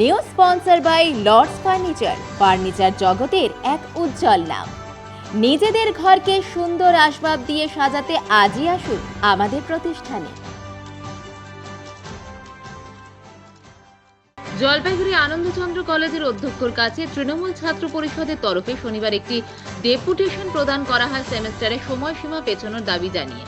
New sponsor by Lords furniture. Furniture জগতের এক উজ্জ্বল নাম। নিজেদের ঘরকে সুন্দর আসবাব দিয়ে সাজাতে আজই আসুন আমাদের প্রতিষ্ঠানে। জলপাইগুড়ি আনন্দচন্দ্র কলেজের অধ্যক্ষর কাছে তৃণমূল ছাত্র পরিষদের তরফে শনিবার একটি ডেপুটেশন প্রদান করা হয় সেমেস্টারে সময়সীমা পেছানোর দাবি জানিয়ে।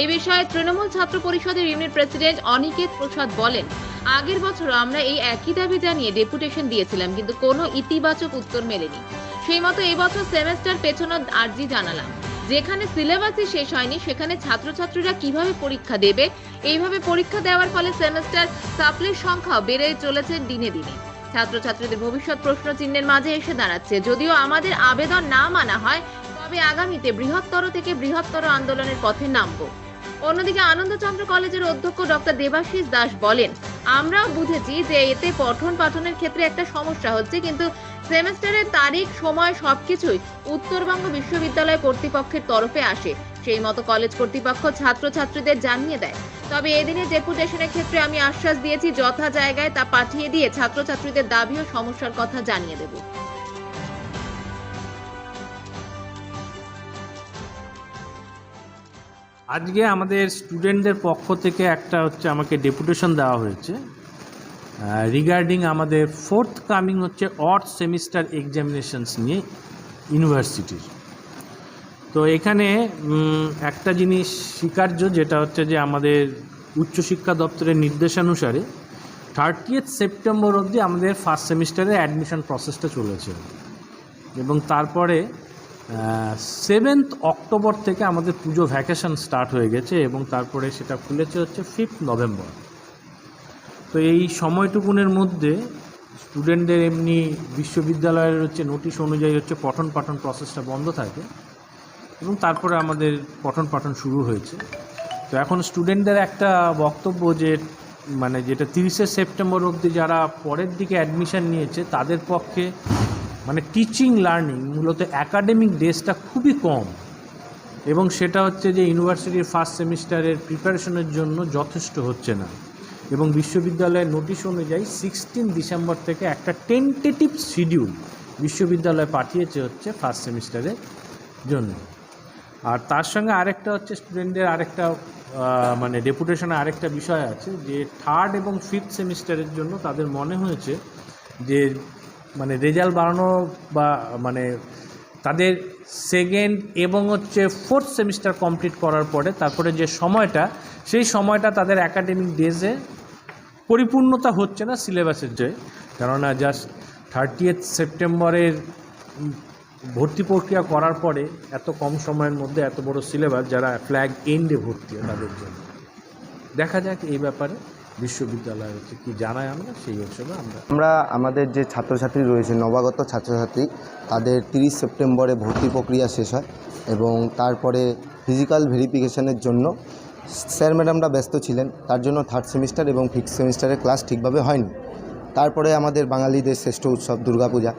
এই বিষয়ে তৃণমূল ছাত্র পরিষদের ইউনিট প্রেসিডেন্ট অনিকেত প্রসাদ বলেন আগের বছর আমরা এই একই দাবি জানিয়ে ডেপুটেশন দিয়েছিলাম, কিন্তু কোনো ইতিবাচক উত্তর মেলেনি। সেই মতো এবছর সেমেস্টার পেছানোর আর্জি জানালাম। যেখানে সিলেবাসই শেষ হয়নি, সেখানে ছাত্রছাত্রীরা কীভাবে পরীক্ষা দেবে? এইভাবে পরীক্ষা দেওয়ার ফলে সেমেস্টার সাপ্লির সংখ্যা বেড়ে চলেছে দিনে দিনে। ছাত্রছাত্রীদের ভবিষ্যৎ প্রশ্ন চিহ্নের মাঝে এসে দাঁড়াচ্ছে। যদিও আমাদের আবেদন না মানা হয়, তবে আগামীতে বৃহত্তর থেকে বৃহত্তর আন্দোলনের পথে নামবো। অন্যদিকে আনন্দচন্দ্র কলেজের অধ্যক্ষ ডক্টর দেবাশিস দাস বলেন আমরাও বুঝেছি যে এতে পঠন পাঠনের ক্ষেত্রে একটা সমস্যা হচ্ছে, কিন্তু সেমেস্টারের তারিখ, সময় সবকিছুই উত্তরবঙ্গ বিশ্ববিদ্যালয় কর্তৃপক্ষের তরফে আসে। সেই মতো কলেজ কর্তৃপক্ষ ছাত্রছাত্রীদের জানিয়ে দেয়। তবে এদিনের ডেপুটেশনের ক্ষেত্রে আমি আশ্বাস দিয়েছি, যথা জায়গায় তা পাঠিয়ে দিয়ে ছাত্রছাত্রীদের দাবি ও সমস্যার কথা জানিয়ে দেব। আজকে আমাদের স্টুডেন্টদের পক্ষ থেকে একটা হচ্ছে আমাকে ডেপুটেশন দেওয়া হয়েছে। রিগার্ডিং আমাদের ফোর্থ কামিং হচ্ছে অর্থ সেমিস্টার এক্সামিনেশনস নিয়ে ইউনিভার্সিটির তো এখানে একটা জিনিস স্বীকার্য যেটা হচ্ছে যে আমাদের উচ্চশিক্ষা দপ্তরের নির্দেশানুসারে থার্টিয়েথ সেপ্টেম্বর অবধি আমাদের ফার্স্ট সেমিস্টারে অ্যাডমিশন প্রসেসটা চলেছে। এবং তারপরে সেভেন্থ অক্টোবর থেকে আমাদের পুজো ভ্যাকেশন স্টার্ট হয়ে গেছে এবং তারপরে সেটা খুলেছে হচ্ছে ফিফথ নভেম্বর। তো এই সময়টুকুনের মধ্যে স্টুডেন্টদের এমনি বিশ্ববিদ্যালয়ের হচ্ছে নোটিশ অনুযায়ী হচ্ছে পঠন পাঠন প্রসেসটা বন্ধ থাকে এবং তারপরে আমাদের পঠন পাঠন শুরু হয়েছে। তো এখন স্টুডেন্টদের একটা বক্তব্য যে মানে যেটা তিরিশে সেপ্টেম্বর অবধি যারা পরের দিকে অ্যাডমিশন নিয়েছে, তাদের পক্ষে মানে টিচিং লার্নিং মূলত অ্যাকাডেমিক ডেজটা খুবই কম। এবং সেটা হচ্ছে যে ইউনিভার্সিটির ফার্স্ট সেমিস্টারের প্রিপারেশনের জন্য যথেষ্ট হচ্ছে না। এবং বিশ্ববিদ্যালয়ের নোটিশ অনুযায়ী সিক্সটিন ডিসেম্বর থেকে একটা টেন্টেটিভ শিডিউল বিশ্ববিদ্যালয় পাঠিয়েছে হচ্ছে ফার্স্ট সেমিস্টারের জন্য। আর তার সঙ্গে আরেকটা হচ্ছে স্টুডেন্টদের আরেকটা মানে ডেপুটেশনে আরেকটা বিষয় আছে যে থার্ড এবং ফিফথ সেমিস্টারের জন্য তাদের মনে হয়েছে যে মানে রেজাল্ট বাড়ানো বা মানে তাদের সেকেন্ড এবং হচ্ছে ফোর্থ সেমিস্টার কমপ্লিট করার পরে তারপরে যে সময়টা, সেই সময়টা তাদের একাডেমিক ডেজে পরিপূর্ণতা হচ্ছে না সিলেবাসের যে কেননা জাস্ট থার্টিয়েথ সেপ্টেম্বরের ভর্তি প্রক্রিয়া করার পরে এত কম সময়ের মধ্যে এত বড় সিলেবাস যারা ফ্ল্যাগ এন্ডে ভর্তি হয় তাদের জন্য। দেখা যাক এই ব্যাপারে। বিশ্ববিদ্যালয় হচ্ছে কি জানায় আমরা, সেই হিসেবে আমরা আমরা আমাদের যে ছাত্রছাত্রী রয়েছে, নবাগত ছাত্রছাত্রী, তাদের তিরিশ সেপ্টেম্বরে ভর্তি প্রক্রিয়া শেষ হয় এবং তারপরে ফিজিক্যাল ভেরিফিকেশনের জন্য স্যার ম্যাডামরা ব্যস্ত ছিলেন। তার জন্য থার্ড সেমিস্টার এবং ফিফথ সেমিস্টারের ক্লাস ঠিকভাবে হয়নি। তারপরে আমাদের বাঙালিদের শ্রেষ্ঠ উৎসব দুর্গাপূজা।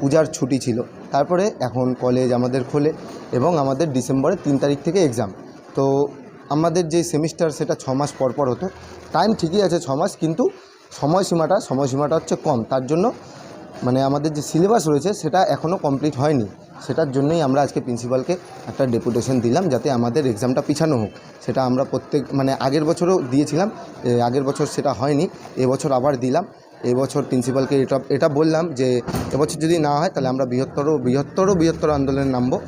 পূজার ছুটি ছিল। তারপরে এখন কলেজ আমাদের খোলে এবং আমাদের ডিসেম্বরের তিন তারিখ থেকে এক্সাম তো আমাদের যে সেমিস্টার সেটা ছ মাস পর পর হতো। টাইম ঠিকই আছে ছ মাস, কিন্তু সময়সীমাটা সময়সীমাটা হচ্ছে কম। তার জন্য মানে আমাদের যে সিলেবাস রয়েছে, সেটা এখনও কমপ্লিট হয়নি। সেটার জন্যই আমরা আজকে প্রিন্সিপালকে একটা ডেপুটেশন দিলাম, যাতে আমাদের এক্সামটা পিছানো হোক। সেটা আমরা প্রত্যেক মানে আগের বছরও দিয়েছিলাম আগের বছর সেটা হয়নি এবছর আবার দিলাম। এবছর প্রিন্সিপালকে এটা এটা বললাম যে এবছর যদি না হয়, তাহলে আমরা বৃহত্তর বৃহত্তর বৃহত্তর আন্দোলনে নামবো।